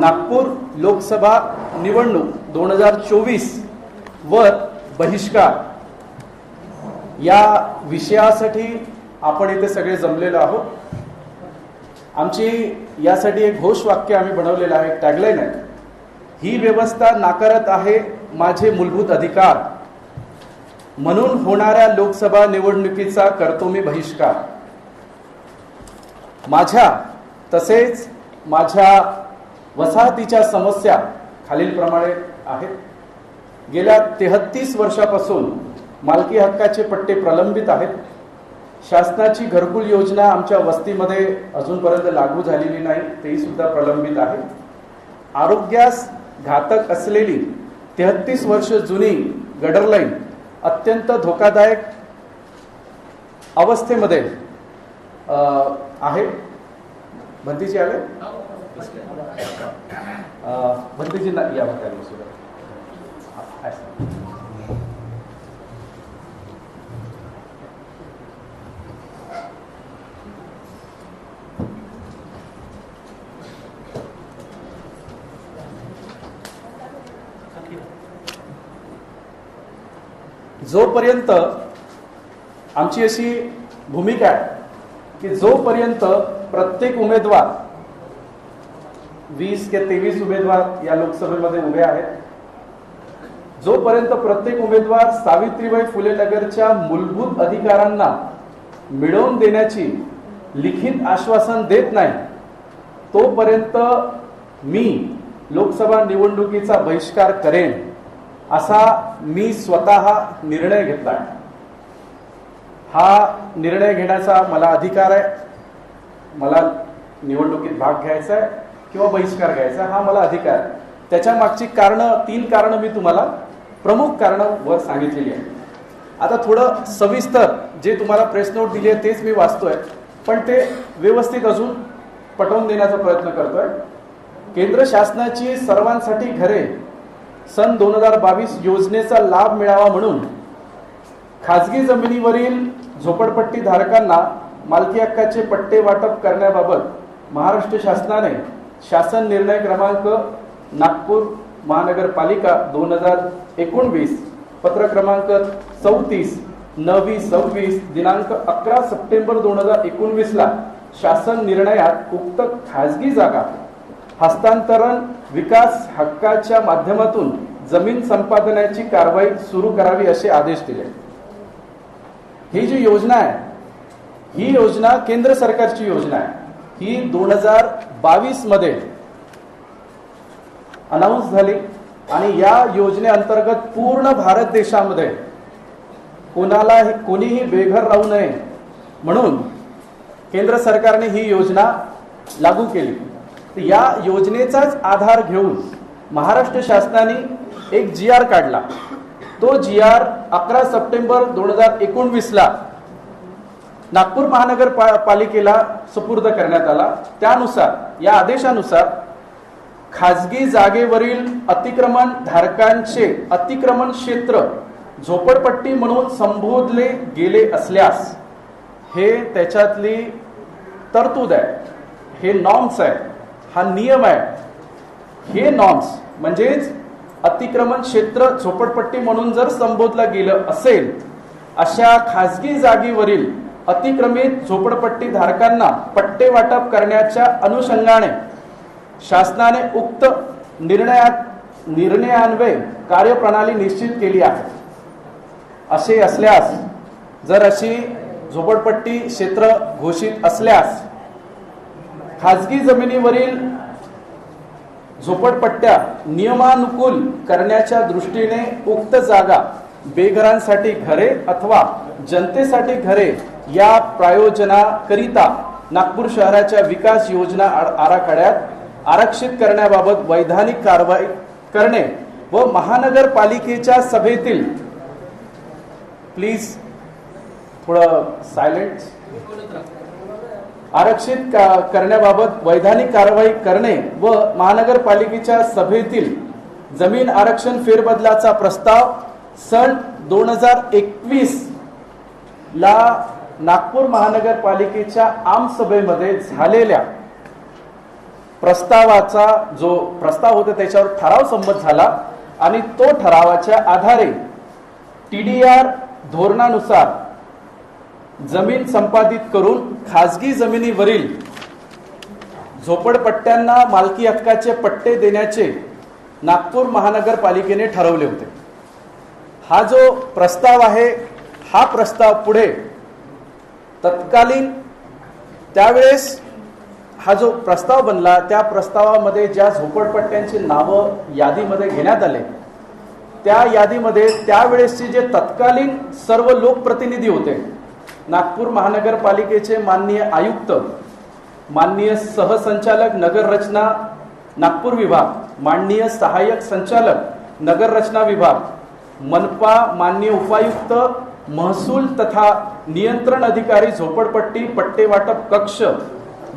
नागपूर लोकसभा निवडणूक दोन हजार चोवीस वर बहिष्कार. या विषयासाठी आपण इथे सगळे जमलेलो आहोत. आमची यासाठी एक घोषवाक्य आम्ही बनवलेलं आहे टॅगलाईन आहे. ही व्यवस्था नाकारत आहे माझे मूलभूत अधिकार. म्हणून होणाऱ्या लोकसभा निवडणुकीचा करतो मी बहिष्कार. माझ्या तसेच माझ्या वसाहतीच्या समस्या खालीलप्रमाणे आहेत. गेल्या तेहत्तीस वर्षापासून मालकी हक्काचे पट्टे प्रलंबित आहेत. शासनाची घरकुल योजना आमच्या वस्तीमध्ये अजूनपर्यंत लागू झालेली नाही तेही सुद्धा प्रलंबित आहे. आरोग्यास घातक असलेली तेहत्तीस वर्ष जुनी गडरलाईन अत्यंत धोकादायक अवस्थेमध्ये आहे. भंतीची आले? अ, भंतीजी ना या जोपर्यंत आमची अशी भूमिका आहे की जोपर्यंत प्रत्येक उमेदवार वीस ते तेवीस उमेदवार या लोकसभेमध्ये उभे आहेत. जोपर्यंत प्रत्येक उमेदवार सावित्रीबाई फुले नगरच्या मूलभूत अधिकारांना मिळवून देण्याची लिखित आश्वासन देत नाही तोपर्यंत मी लोकसभा निवडणुकीचा बहिष्कार करेन असा मी स्वतः निर्णय घेतला हा निर्णय घेण्याचा मला अधिकार आहे. मला निवडणुकीत भाग घ्यायचा आहे. किंवा बहिष्कार घ्यायचा हा मला अधिकार. आहे त्याच्या मागची कारणं तीन कारणं मी तुम्हाला प्रमुख कारणं वर सांगितलेली आहे आता थोडं सविस्तर जे तुम्हाला प्रेस नोट दिली आहे तेच मी वाचतोय. पण ते व्यवस्थित अजून पटवून देण्याचा प्रयत्न करतोय. केंद्र शासनाची सर्वांसाठी घरे सन दोन हजार बावीस योजनेचा लाभ मिळावा म्हणून खाजगी जमिनीवरील झोपडपट्टी धारकांना मालकी हक्काचे पट्टे वाटप करण्याबाबत महाराष्ट्र शासनाने शासन निर्णय क्रमांक नागपूर महानगरपालिका दोन हजार एकोणवीस पत्र क्रमांक चौतीस नवी सव्वीस दिनांक अकरा सप्टेंबर दोन हजार एकोणवीस ला शासन निर्णयात उक्त खाजगी जागा हस्तांतरण विकास हक्काच्या माध्यमातून जमीन संपादनाची कारवाई सुरू करावी असे आदेश दिले. ही जी योजना आहे ही योजना केंद्र सरकारची योजना आहे. ही दोन हजार बावीसमध्ये अनाऊन्स झाली. आणि या योजनेअंतर्गत पूर्ण भारत देशामध्ये कोणाला कोणीही बेघर राहू नये म्हणून केंद्र सरकारने ही योजना लागू केली. तर या योजनेचाच आधार घेऊन महाराष्ट्र शासनाने एक जी आर काढला. तो जी आर अकरा सप्टेंबर दोन हजार एकोणवीसला नागपूर महानगर पा- पालिकेला सुपूर्द करण्यात आला. त्यानुसार या आदेशानुसार खाजगी जागेवरील अतिक्रमण धारकांचे अतिक्रमण क्षेत्र झोपडपट्टी म्हणून संबोधले गेले असल्यास हे त्याच्यातली तरतूद आहे. हे नॉर्म्स आहे. हा नियम आहे. हे नॉर्म्स म्हणजेच अतिक्रमण क्षेत्र झोपडपट्टी म्हणून जर संबोधलं गेलं असेल अशा खाजगी जागेवरील अतिक्रमित झोपडपट्टी धारकांना पट्टे वाटप करण्याच्या अनुषंगाने शासनाने उक्त निर्णयात निर्णयान्वये कार्यप्रणाली निश्चित केली आहे. असे असल्यास जर अशी झोपडपट्टी क्षेत्र घोषित असल्यास खाजगी जमिनीवरील झोपडपट्ट्या नियमानुकूल करण्याच्या दृष्टीने उक्त जागा बेघरांसाठी घरे अथवा जनतेसाठी घरे या प्रायोजनाकरिता नागपूर शहराच्या विकास योजना आराखड्यात आरक्षित करण्याबाबत वैधानिक कारवाई करणे व महानगरपालिकेच्या सभेतील प्लीज थोडं सायलेंट आरक्षित का- करण्याबाबत वैधानिक कारवाई करणे व महानगरपालिकेच्या सभेतील जमीन आरक्षण फेरबदलाचा प्रस्ताव सन दोन हजार एकवीस ला नागपूर महानगरपालिकेच्या आमसभेमध्ये झालेल्या प्रस्तावाचा जो प्रस्ताव होता त्याच्यावर ठराव संमत झाला आणि तो ठरावाच्या आधारे टी डी आर धोरणानुसार जमीन संपादित करून खाजगी जमिनीवरील झोपडपट्ट्यांना मालकी हक्काचे पट्टे देण्याचे नागपूर महानगरपालिकेने ठरवले होते. हा जो प्रस्ताव आहे हा प्रस्ताव पुढे तत्कालीन त्यावेळेस हा जो प्रस्ताव बनला त्या प्रस्तावामध्ये ज्या झोपडपट्ट्यांची नावं यादीमध्ये घेण्यात आले त्या यादीमध्ये त्यावेळेसचे जे तत्कालीन सर्व लोकप्रतिनिधी होते नागपूर महानगरपालिकेचे माननीय आयुक्त माननीय सहसंचालक नगर रचना नागपूर विभाग माननीय सहाय्यक संचालक नगर रचना विभाग मनपा माननीय उपायुक्त महसूल तथा नियंत्रण अधिकारी झोपडपट्टी पट्टे वाटप कक्ष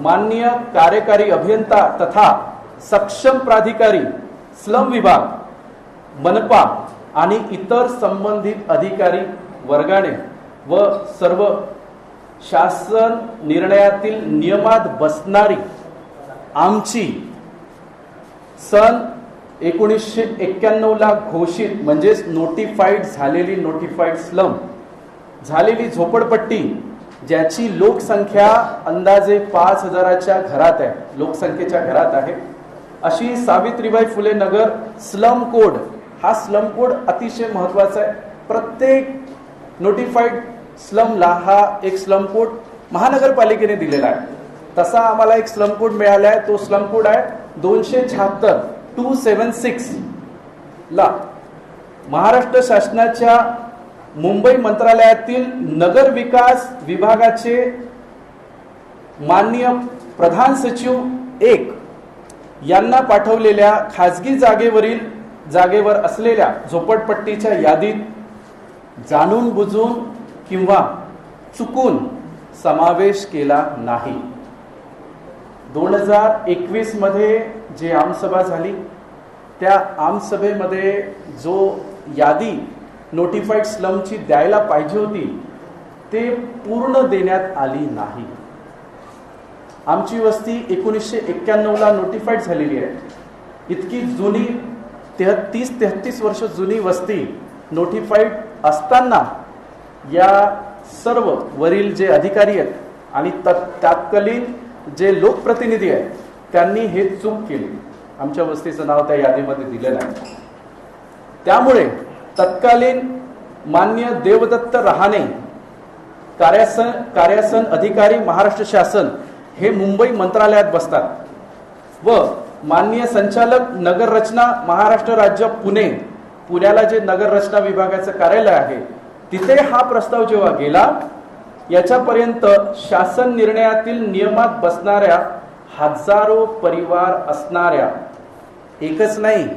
माननीय कार्यकारी अभियंता तथा सक्षम प्राधिकारी स्लम विभाग मनपा आणि इतर संबंधित अधिकारी वर्गाने व सर्व शासन निर्णयातील नियमात बसणारी आमची सन एकोणीसशे एक्क्याण्णवला घोषित म्हणजेच नोटिफाईड झालेली नोटिफाईड स्लम झालेली झोपडपट्टी ज्याची लोकसंख्या अंदाजे पाच हजाराच्या घरात आहे लोकसंख्येच्या घरात आहे अशी सावित्रीबाई फुले नगर स्लम कोड हा स्लम कोड अतिशय महत्त्वाचा आहे. प्रत्येक नोटिफाईड स्लमला हा एक स्लम कोड महानगरपालिकेने दिलेला आहे. तसा आम्हाला एक स्लम कोड मिळाला आहे तो स्लम कोड आहे दोनशे शहात्तर टू सेवन सिक्स ला. महाराष्ट्र शासनाच्या मुंबई मंत्रालयातील नगर विकास विभागाचे माननीय प्रधान सचिव एक यांना पाठवलेल्या खाजगी जागेवरील जागेवर असलेल्या झोपडपट्टीच्या यादीत जाणून बुजून किंवा चुकून समावेश केला नाही. दोन हजार एकवीसमध्ये जे आमसभा झाली त्या आमसभेमध्ये जो यादी नोटिफाईड स्लमची द्यायला पाहिजे होती ते पूर्ण देण्यात आली नाही. आमची वस्ती एकोणीसशे एक्क्याण्णवला नोटिफाईड झालेली आहे. इतकी जुनी तेहत्तीस तेहत्तीस वर्ष जुनी वस्ती नोटिफाईड असताना या सर्व वरील जे अधिकारी आहेत आणि तत् तत्कालीन जे लोकप्रतिनिधी आहेत त्यांनी हे चूक केली. आमच्या वस्तीचं नाव त्या यादीमध्ये दिलेलं आहे. त्यामुळे तत्कालीन मान्य देवदत्त रहाणे कार्यासन कार्यासन अधिकारी महाराष्ट्र शासन हे मुंबई मंत्रालयात बसतात. व माननीय संचालक नगर रचना महाराष्ट्र राज्य पुणे पुण्याला जे नगर रचना विभागाचं कार्यालय आहे तिथे हा प्रस्ताव जेव्हा गेला याच्यापर्यंत शासन निर्णयातील नियमात बसणाऱ्या हजारो परिवार असणाऱ्या एकच नाही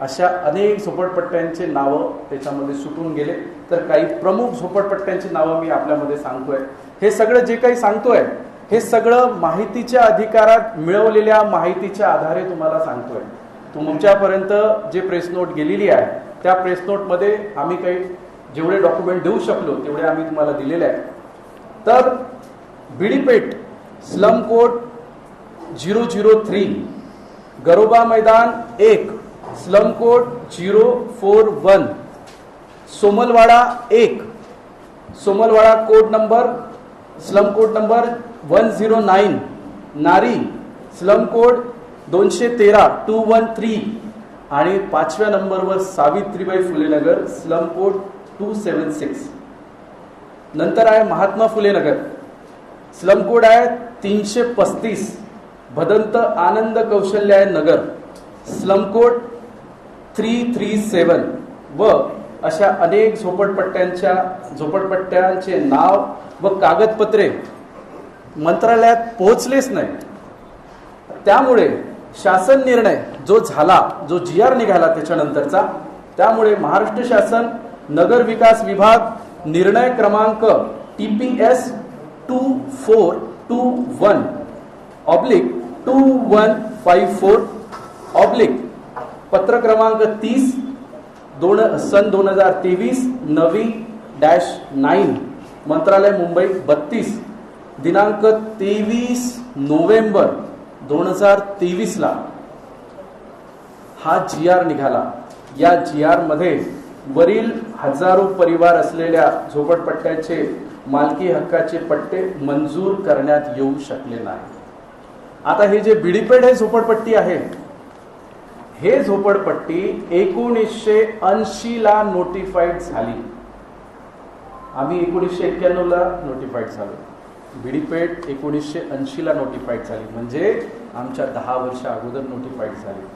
अशा अनेक झोपडपट्ट्यांचे नावं त्याच्यामध्ये सुटून गेले. तर काही प्रमुख झोपडपट्ट्यांची नावं मी आपल्यामध्ये सांगतोय. हे सगळं जे काही सांगतोय हे सगळं माहितीच्या अधिकारात मिळवलेल्या माहितीच्या आधारे तुम्हाला सांगतोय. तुमच्यापर्यंत जे प्रेस नोट गेलेली आहे त्या प्रेस नोटमध्ये आम्ही काही जेवढे डॉक्युमेंट देऊ शकलो तेवढे आम्ही तुम्हाला दिलेले आहे तर Bidipeth slum code zero zero three Garoba Maidan एक slum code zero four one. Somalwada एक. Somalwada code number slum code number one zero nine. Nari slum code दोनशे तेरा टू वन थ्री. आणि पाचव्या नंबरवर Savitribai Phule Nagar slum code two seven six. नंतर आहे Mahatma Phule Nagar slum code आहे तीनशे पस्तीस. Bhadant Anand Kausalyayan Nagar. Slum code three three seven व अशा अनेक झोपडपट्ट्यांच्या झोपडपट्ट्यांचे नाव व कागदपत्रे मंत्रालयात पोहोचलेच नाही त्यामुळे शासन निर्णय जो झाला जो जी आर निघाला त्याच्यानंतरचा त्यामुळे महाराष्ट्र शासन नगर विकास विभाग निर्णय क्रमांक T P S two four two one oblique two one five four oblique पत्र क्रमांक तीस दोन सन दोन हजार तेवीस नवी डॅश नाईन मंत्रालय मुंबई बत्तीस दिनांक तेवीस नोव्हेंबर दोन हजार तेवीसला. हा जी आर निघाला. या जी आरमध्ये वरील हजारो परिवार असलेल्या झोपडपट्ट्याचे मालकी हक्काचे पट्टे मंजूर करण्यात येऊ शकले नाही आता हे जे बिडीपेड हे झोपडपट्टी आहे हे झोपडपट्टी एकोणीसशे ऐंशीला नोटिफाईड झाली. आम्ही एकोणीसशे एक्क्याण्णवला नोटिफाईड झालो. बिडीपेट एकोणीसशे ऐंशीला नोटिफाईड झाली. म्हणजे आमच्या दहा वर्ष अगोदर नोटिफाईड झाली.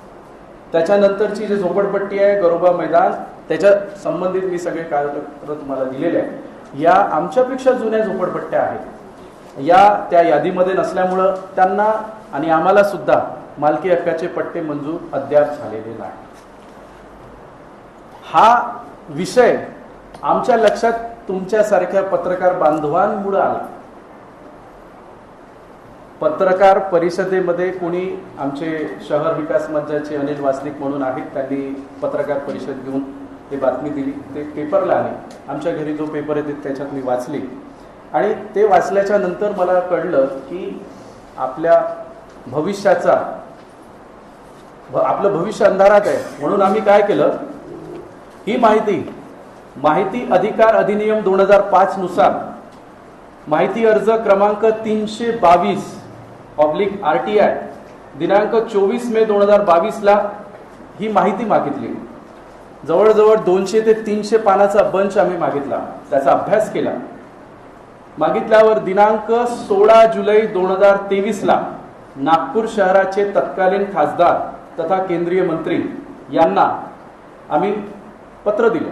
त्याच्यानंतरची जी झोपडपट्टी आहे गरोबा मैदान त्याच्या संबंधित मी सगळे कागदपत्र तुम्हाला दिलेले आहे या आमच्यापेक्षा जुन्या झोपडपट्ट्या आहेत. या त्या यादीमध्ये नसल्यामुळं त्यांना आणि आम्हाला सुद्धा मालकी हक्काचे पट्टे मंजूर अद्याप झालेले नाही. हा विषय आमच्या लक्षात तुमच्यासारख्या पत्रकार बांधवांमुळे आला. पत्रकार परिषदेमध्ये कोणी आमचे शहर विकास मंचाचे अनिल वासनिक म्हणून आहेत त्यांनी पत्रकार परिषद घेऊन ते बातमी दिली. ते पेपरला आले. आमच्या घरी जो पेपर येते त्याच्यात मी वाचली. आणि ते वाचल्याच्या नंतर मला कळलं की आपल्या भविष्याचा आपलं भविष्य अंधारात आहे. म्हणून आम्ही काय केलं? ही माहिती माहिती अधिकार अधिनियम दोन हजार पाच नुसार माहिती अर्ज क्रमांक तीनशे बावीस ऑब्लिक आर टी आय दिनांक चोवीस मे दोन हजार बावीसला ही माहिती मागितली. जवळजवळ दोनशे ते तीनशे पानाचा बंच आम्ही मागितला. त्याचा अभ्यास केला. मागितल्यावर दिनांक सोळा जुलै दोन हजार तेवीसला नागपूर शहराचे तत्कालीन खासदार तथा केंद्रीय मंत्री यांना आम्ही पत्र दिलं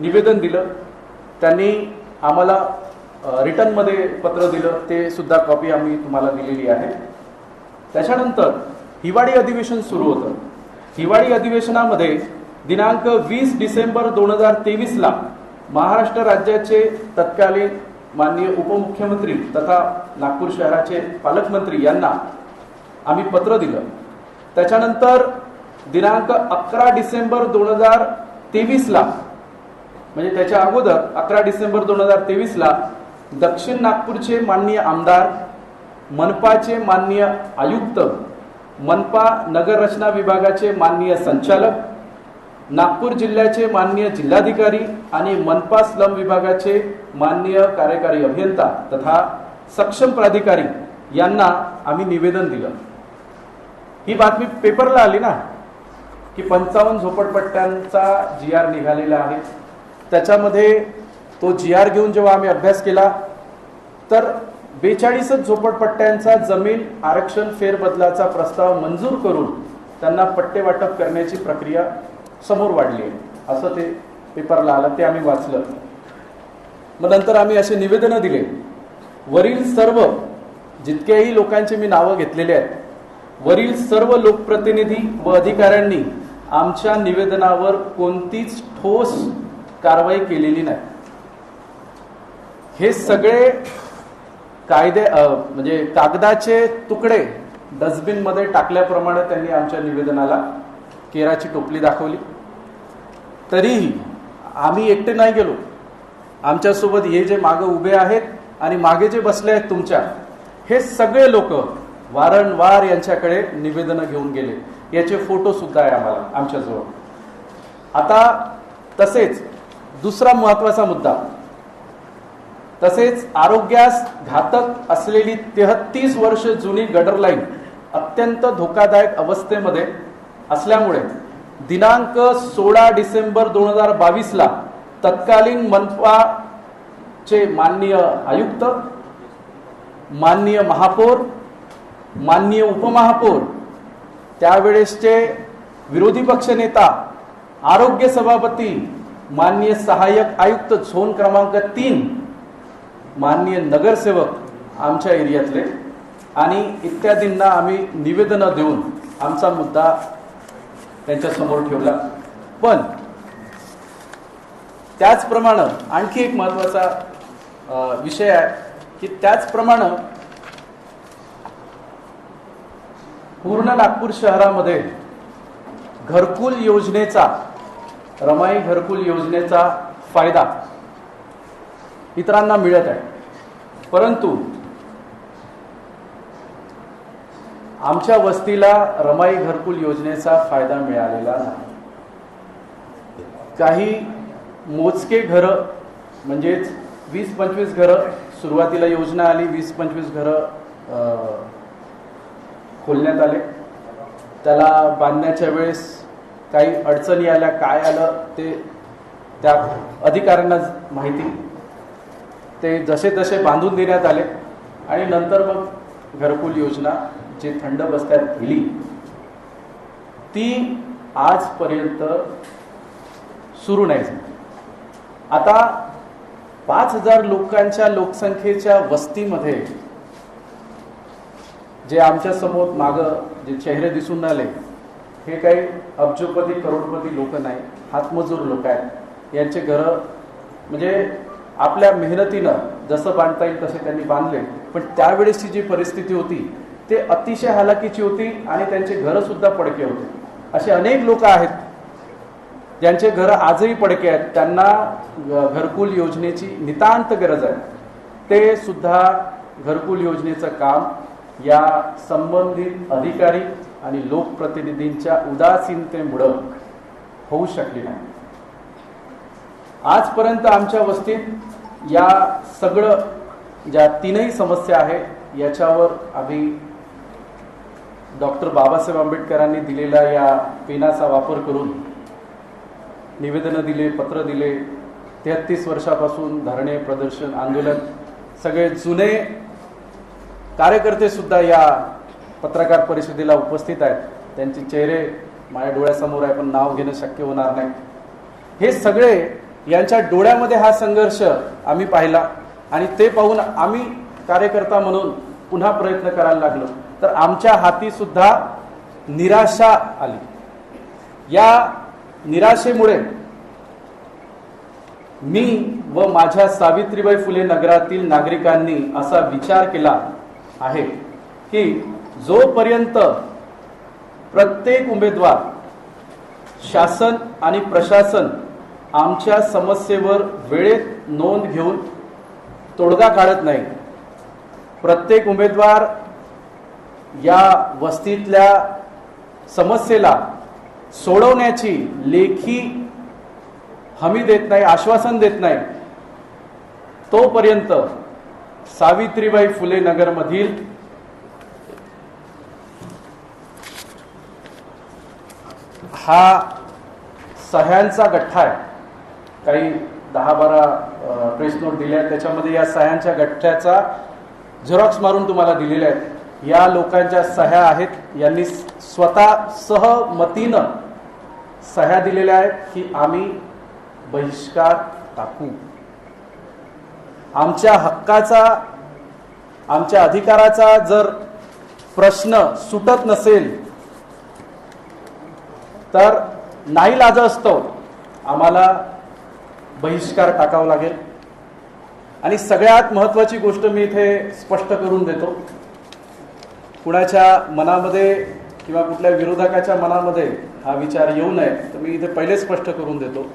निवेदन दिलं. त्यांनी आम्हाला रिटर्नमध्ये पत्र दिलं. ते सुद्धा कॉपी आम्ही तुम्हाला दिलेली आहे. त्याच्यानंतर हिवाळी अधिवेशन सुरू होतं. हिवाळी अधिवेशनामध्ये दिनांक वीस डिसेंबर दोन हजार तेवीसला महाराष्ट्र राज्याचे तत्कालीन माननीय उपमुख्यमंत्री तथा नागपूर शहराचे पालकमंत्री यांना आम्ही पत्र दिलं. त्याच्यानंतर दिनांक अकरा डिसेंबर दोन हजार तेवीसला म्हणजे त्याच्या अगोदर अकरा डिसेंबर दोन हजार तेवीसला दक्षिण नागपूरचे माननीय आमदार मनपाचे माननीय आयुक्त मनपा नगर रचना विभागाचे माननीय संचालक नागपूर जिल्ह्याचे माननीय जिल्हाधिकारी आणि मनपा स्लम विभागाचे माननीय कार्यकारी अभियंता तथा सक्षम प्राधिकारी यांना आम्ही निवेदन दिलं. ही बातमी पेपरला आली ना की पंचावन्न झोपडपट्ट्यांचा जी आर निघालेला आहे. त्याच्यामध्ये तो जी आर घेऊन जेव्हा आम्ही अभ्यास केला तर बेचाळीसच झोपडपट्ट्यांचा जमीन आरक्षण फेरबदलाचा प्रस्ताव मंजूर करून त्यांना पट्टे वाटप करण्याची प्रक्रिया समोर वाढली आहे. असं ते पेपरला आलं ते आम्ही वाचलं. मग नंतर आम्ही असे निवेदनं दिले. वरील सर्व जितकेही लोकांची मी नावं घेतलेली आहेत वरील सर्व लोकप्रतिनिधी व अधिकाऱ्यांनी आमच्या निवेदनावर कोणतीच ठोस कारवाई केलेली नाही. हे सगळे कायदे म्हणजे कागदाचे तुकडे डस्टबिनमध्ये टाकल्याप्रमाणे त्यांनी आमच्या निवेदनाला केराची टोपली दाखवली. तरीही आम्ही एकटे नाही गेलो. आमच्यासोबत हे जे मागे उभे आहेत आणि मागे जे बसले आहेत तुमच्या हे सगळे लोक वारंवार यांच्याकडे निवेदनं घेऊन गेले. याचे फोटो सुद्धा आहे आम्हाला आमच्याजवळ आता तसेच दुसरा महत्त्वाचा मुद्दा. तसेच आरोग्यास घातक असलेली तेहत्तीस वर्ष जुनी गडर लाईन अत्यंत धोकादायक अवस्थेमध्ये असल्यामुळे दिनांक सोळा डिसेंबर दोन हजार बावीसला तत्कालीन मनपाचे माननीय आयुक्त माननीय महापौर माननीय उपमहापौर त्यावेळेसचे विरोधी पक्षनेता आरोग्य सभापती माननीय सहाय्यक आयुक्त झोन क्रमांक तीन माननीय नगरसेवक आमच्या एरियातले आणि इत्यादींना आम्ही निवेदनं देऊन आमचा मुद्दा त्यांच्यासमोर ठेवला. पण त्याचप्रमाणे आणखी एक महत्त्वाचा विषय आहे की त्याचप्रमाणे पूर्ण नागपूर शहरामध्ये घरकुल योजनेचा रमाई घरकुल योजनेचा फायदा इतरांना मिळत आहे. परंतु आमच्या वस्तीला रमाई घरकुल योजनेचा फायदा मिळालेला नाही. काही मोजके घरं म्हणजेच वीस पंचवीस घरं सुरुवातीला योजना आली वीस पंचवीस घरं अं, खोलण्यात आले. त्याला बांधण्याच्या वेळेस काही अडचणी आल्या काय आलं ते त्या अधिकाऱ्यांना माहिती. ते जसे तसे बांधून देण्यात आले आणि नंतर मग घरकुल योजना जी थंड बस्त्यात दिली ती आजपर्यंत सुरू नाही झाली. आता पाच हजार लोकांच्या लोकसंख्येच्या वस्तीमध्ये जे आमच्यासमोर मागं जे चेहरे दिसून आले हे काही अब्जोपती करोडपती लोक नाही हातमजूर लोक आहेत. यांचे घरं म्हणजे आपल्या मेहनतीनं जसं बांधता येईल तसे त्यांनी बांधले. पण त्यावेळेसची जी परिस्थिती होती ते अतिशय हालाकीची होती आणि त्यांचे घरंसुद्धा पडके होते. असे अनेक लोक आहेत ज्यांचे घरं आजही पडके आहेत. त्यांना घरकुल योजनेची नितांत गरज आहे. ते सुद्धा घरकुल योजनेचं काम या संबंधित अधिकारी आणि लोकप्रतिनिधींच्या उदासीनतेमुळं होऊ शकली नाही. आजपर्यंत आमच्या वस्तीत या सगळं ज्या तीनही समस्या आहे याच्यावर आम्ही डॉक्टर बाबासाहेब आंबेडकरांनी दिलेल्या या पेनाचा वापर करून निवेदनं दिले पत्र दिले तेहत्तीस वर्षापासून धरणे प्रदर्शन आंदोलन सगळे जुने कार्यकर्ते सुद्धा या पत्रकार परिषदेला उपस्थित आहेत. त्यांचे चेहरे माझ्या डोळ्यासमोर आहे पण नाव घेणं शक्य होणार नाही. हे सगळे यांच्या डोळ्यामध्ये हा संघर्ष आम्ही पाहिला आणि ते पाहून आम्ही कार्यकर्ता म्हणून पुन्हा प्रयत्न करायला लागलो. तर आमच्या हाती सुद्धा निराशा आली. या निराशेमुळे मी व माझ्या सावित्रीबाई फुले नगरातील नागरिकांनी असा विचार केला आहे की जोपर्यंत प्रत्येक उमेदवार शासन आणि प्रशासन आमच्या समस्येवर वेळेत नोंद घेऊन तोडगा काढत नाही प्रत्येक उमेदवार या वस्तीतल्या समस्येला सोडवण्याची लेखी हमी देत नाही आश्वासन देत नाही तोपर्यंत सावित्रीबाई फुले नगरमधील हा सह्यांचा गठ्ठा आहे. काही दहा बारा प्रेस नोट दिल्या आहेत. त्याच्यामध्ये या सह्यांच्या गठ्ठ्याचा झेरॉक्स मारून तुम्हाला दिलेल्या आहेत. या लोकांच्या सह्या आहेत. यांनी स्वतः सहमतीनं सह्या दिलेल्या आहेत की आम्ही बहिष्कार टाकू. आमच्या हक्काचा आमच्या अधिकाराचा जर प्रश्न सुटत नसेल तर नाही लाज असतो आम्हाला बहिष्कार टाकावा लागेल. आणि सगळ्यात महत्वाची गोष्ट मी इथे स्पष्ट करून देतो. कुणाच्या मनामध्ये किंवा कुठल्या विरोधकाच्या मनामध्ये हा विचार येऊ नये तर मी इथे पहिले स्पष्ट करून देतो.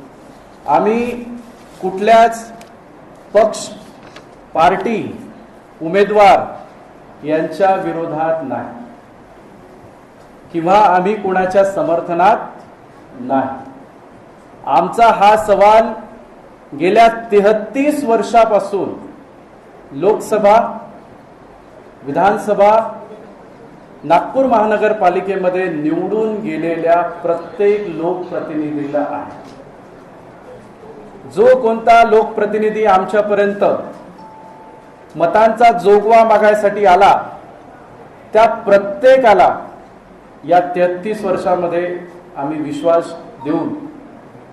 आम्ही कुठल्याच पक्ष पार्टी उमेदवार यांच्या विरोधात नाही. किंवा आम्ही कुणाच्या समर्थनात नाही. आमचा हा सवाल गेल्या तेहतीस वर्षापासून लोकसभा विधानसभा नागपूर महानगरपालिकेमध्ये निवडून गेलेल्या प्रत्येक लोकप्रतिनिधीला आहे. जो कोणता लोकप्रतिनिधी आमच्यापर्यंत मतांचा जोगवा मागायसाठी आला त्या प्रत्येकाला या तेहत्तीस वर्षामध्ये आम्ही विश्वास देऊन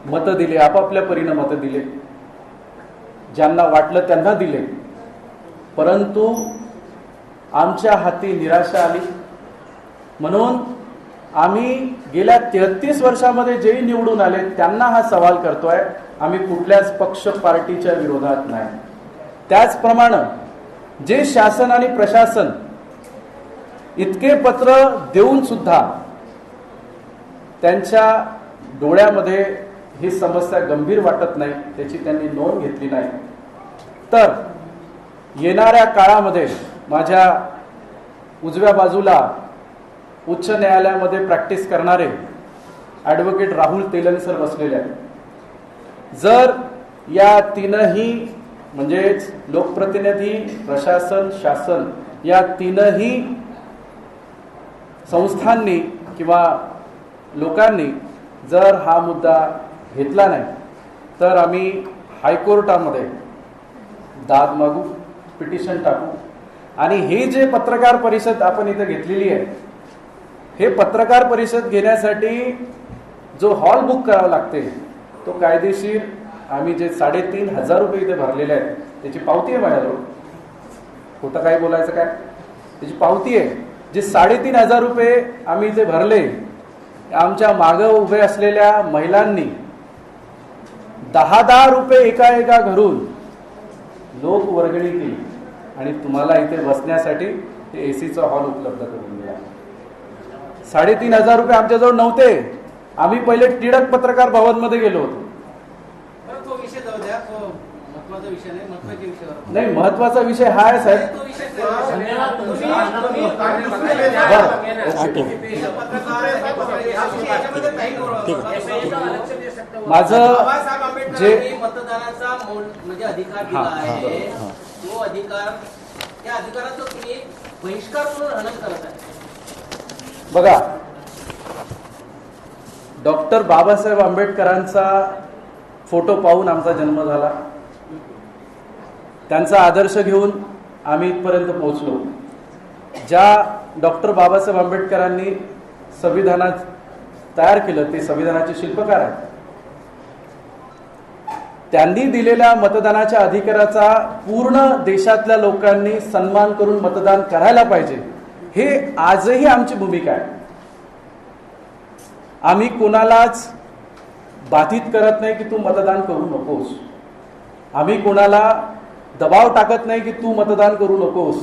मतं दिले आपापल्या परीनं मतं दिले. ज्यांना वाटलं त्यांना दिले. परंतु आमच्या हाती निराशा आली. म्हणून आम्ही गेल्या तेहत्तीस वर्षामध्ये जेही निवडून आले त्यांना हा सवाल करतोय आम्ही कुठल्याच पक्ष पार्टीच्या विरोधात नाही. त्याचप्रमाणे जे शासन आणि प्रशासन इतके पत्र देऊन सुद्धा त्यांच्या डोळ्यामध्ये ही समस्या गंभीर वाटत नाही त्याची त्यांनी नोंद घेतली नाही. तर येणाऱ्या काळामध्ये माझ्या उजव्या बाजूला उच्च न्यायालयामध्ये प्रॅक्टिस करणारे ॲडव्होकेट राहुल तेलंग सर बसलेले आहेत. जर या तीनही म्हणजेच लोकप्रतिनिधी प्रशासन शासन या तीनही संस्थांनी किंवा लोकांनी जर हा मुद्दा घेतला नाही तर आम्ही हायकोर्टामध्ये दाद मागू पिटिशन टाकू. आणि हे जे पत्रकार परिषद आपण इथे घेतलेली आहे हे पत्रकार परिषद घेण्यासाठी जो हॉल बुक करावा लागते तो कायदेशीर आम्ही जे साडेतीन हजार रुपये इथे भरलेले आहेत त्याची पावती आहे माझ्याजवळ. खोटं काय बोलायचं काय? त्याची पावती आहे. जे साडेतीन हजार रुपये आम्ही इथे भरले आमच्या मागं उभे असलेल्या महिलांनी दहा दहा रुपये एका एका घरून लोक वर्गणी केली. आणि तुम्हाला इथे बसण्यासाठी ते एसीचा हॉल उपलब्ध करून दिला. साडेतीन हजार रुपये आमच्याजवळ नव्हते. आम्ही पहिले टिळक पत्रकार भवनमध्ये गेलो होतो बरं, तो विषय जाऊ द्या तो महत्त्वाचा विषय नाही महत्त्वाच्या विषयावर नाही महत्त्वाचा विषय हा आहे साहेब तो विषय धन्यवाद तुम्ही माझं बाबासाहेब आंबेडकरांनी जे मतदानाचा मौल- म्हणजे अधिकार हा, दिला हा, आहे हा. तो अधिकार त्या अधिकाराचा तुम्ही बहिष्कार म्हणून हनन करत आहे बघा डॉक्टर बाबासाहेब आंबेडकरांचा फोटो पाहून आमचा जन्म झाला त्यांचा आदर्श घेऊन आम्ही इथपर्यंत पोहोचलो. ज्या डॉक्टर बाबासाहेब आंबेडकरांनी संविधानात तयार केलं ते संविधानाचे शिल्पकार आहेत. त्यांनी दिलेल्या मतदानाच्या अधिकाराचा पूर्ण देशातल्या लोकांनी सन्मान करून मतदान करायला पाहिजे. हे आजही आमची भूमिका आहे. आम्ही कोणालाच बाधित करत नाही की तू मतदान करू नकोस. आम्ही कोणाला दबाव टाकत नाही की तू मतदान करू नकोस.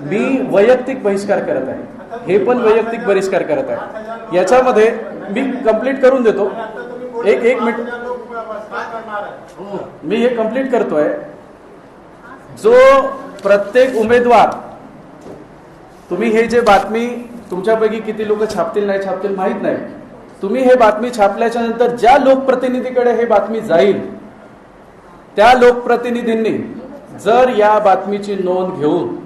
मी वैयक्तिक बहिष्कार करत आहे. हे पण वैयक्तिक बहिष्कार करत आहे. याच्यामध्ये मी कंप्लीट करून देतो. एक एक मिनिट. मी हे कंप्लीट करतोय. जो प्रत्येक उमेदवार तुम्ही हे जे बातमी तुमच्यापैकी किती लोक छापतील नाही छापतील माहीत नाही. तुम्ही हे बातमी छापल्याच्या नंतर ज्या लोकप्रतिनिधीकडे हे बातमी जाईल त्या लोकप्रतिनिधींनी जर या बातमीची नोंद घेऊन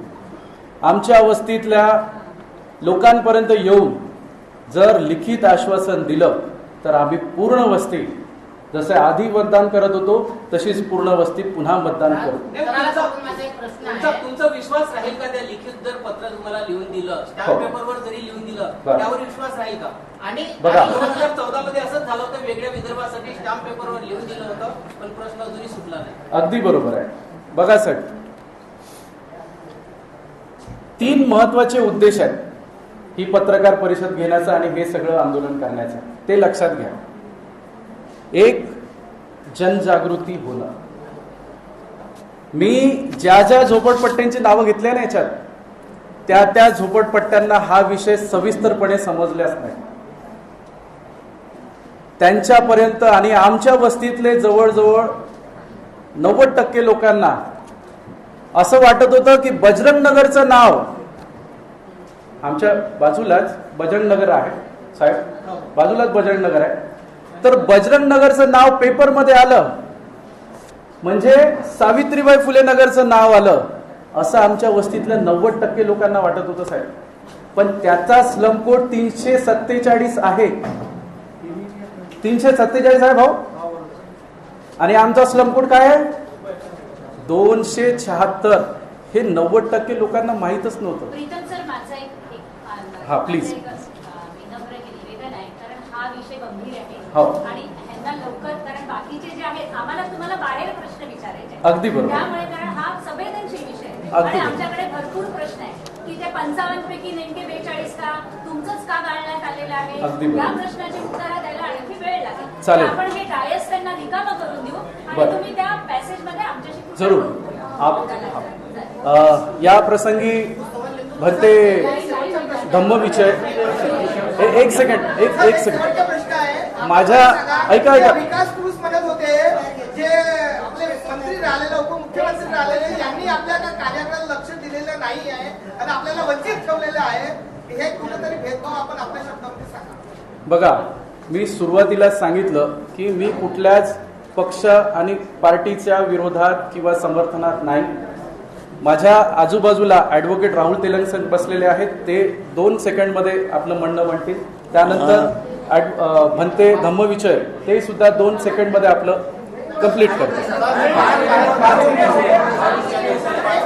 आमच्या वस्तीतल्या लोकांपर्यंत येऊन जर लिखित आश्वासन दिलं तर आम्ही पूर्ण वस्ती जसे आधी मतदान करत होतो तशीच पूर्ण वस्ती पुन्हा मतदान करू तुमचा- माझा एक प्रश्न तुमचा आहे. तुमचा विश्वास राहील का त्या लिखित जर पत्र तुम्हाला लिहून दिलं हो. स्टॅम्प पेपरवर जरी लिहून दिलं. त्यावर विश्वास राहील का आणि बघा. वेगळ्या विदर्भासाठी स्टॅम्प पेपरवर लिहून दिलं होतं पण प्रश्न अजूनही सुटला नाही. अगदी बरोबर आहे. बघा साहेब तीन महत्त्वाचे उद्देश आहेत ही पत्रकार परिषद घेण्याचा आणि हे सगळं आंदोलन करण्याचं. ते लक्षात घ्या. एक जनजागृती होणं. मी ज्या ज्या झोपडपट्ट्यांची नावं घेतल्या ना याच्यात त्या त्या झोपडपट्ट्यांना हा विषय सविस्तरपणे समजल्याच नाही. त्यांच्यापर्यंत आणि आमच्या वस्तीतले जवळजवळ नव्वद टक्के लोकांना असं वाटत होतं की बजरंग नगरचं नाव आमच्या बाजूलाच बजरंग नगर आहे. साहेब बाजूलाच बजरंग नगर आहे. तर बजरंग नगरचं नाव पेपरमध्ये आलं. म्हणजे सावित्रीबाई फुले नगरचं नाव आलं. असं आमच्या वस्तीतल्या नव्वद टक्के लोकांना वाटत होतं साहेब. पण त्याचा स्लम कोड तीनशे सत्तेचाळीस आहे. तीनशे सत्तेचाळीस आहे भाऊ. आणि आमचा स्लम कोड काय आहे? दोनशे शहात्तर. हे नव्वद टक्के लोकांना माहीतच नव्हतं. हा, आहे. कारण हा हो. अगदी बरोबर. त्यामुळे कारण हा संवेदनशील विषय आहे. अगदी की ते पंचावन्न पैकी नेमके बेचाळीस का तुमचंच का गाळण्यात आलेलं आहे. या प्रश्नाची उत्तरं द्यायला आणखी वेळ लागेल. आपण हे डायस त्यांना रिकामं करून देऊ बरं. आणि तुम्ही त्या पॅसेजमध्ये आमच्याशी जरूर. या प्रसंगी भंते धम्म विषय. ए- एक सेकंड एक एक सेकंड शेवटचा प्रश्न आहे. माझ्या ऐका ऐका. विकास पुरुष म्हणत होते. जे आपले मंत्री राहिलेले उपमुख्यमंत्री राहिलेले यांनी आपल्या लक्ष दिलेलं नाही आहे आणि आपल्याला वंचित ठेवलेले आहे हे कुठेतरी भेदभाव आपण आपल्या शब्दामध्ये सांगा. बघा मी सुरुवातीलाच सांगितलं की मी कुठल्याच पक्ष आणि पार्टीच्या विरोधात किंवा समर्थनात नाही. माझ्या आजूबाजूला ॲडव्होकेट राहुल तेलंग बसलेले आहेत ते दोन सेकंडमध्ये आपलं म्हणणं म्हणतील. त्यानंतर भंते धम्मविचय ते सुद्धा दोन सेकंडमध्ये आपलं कंप्लीट करतील.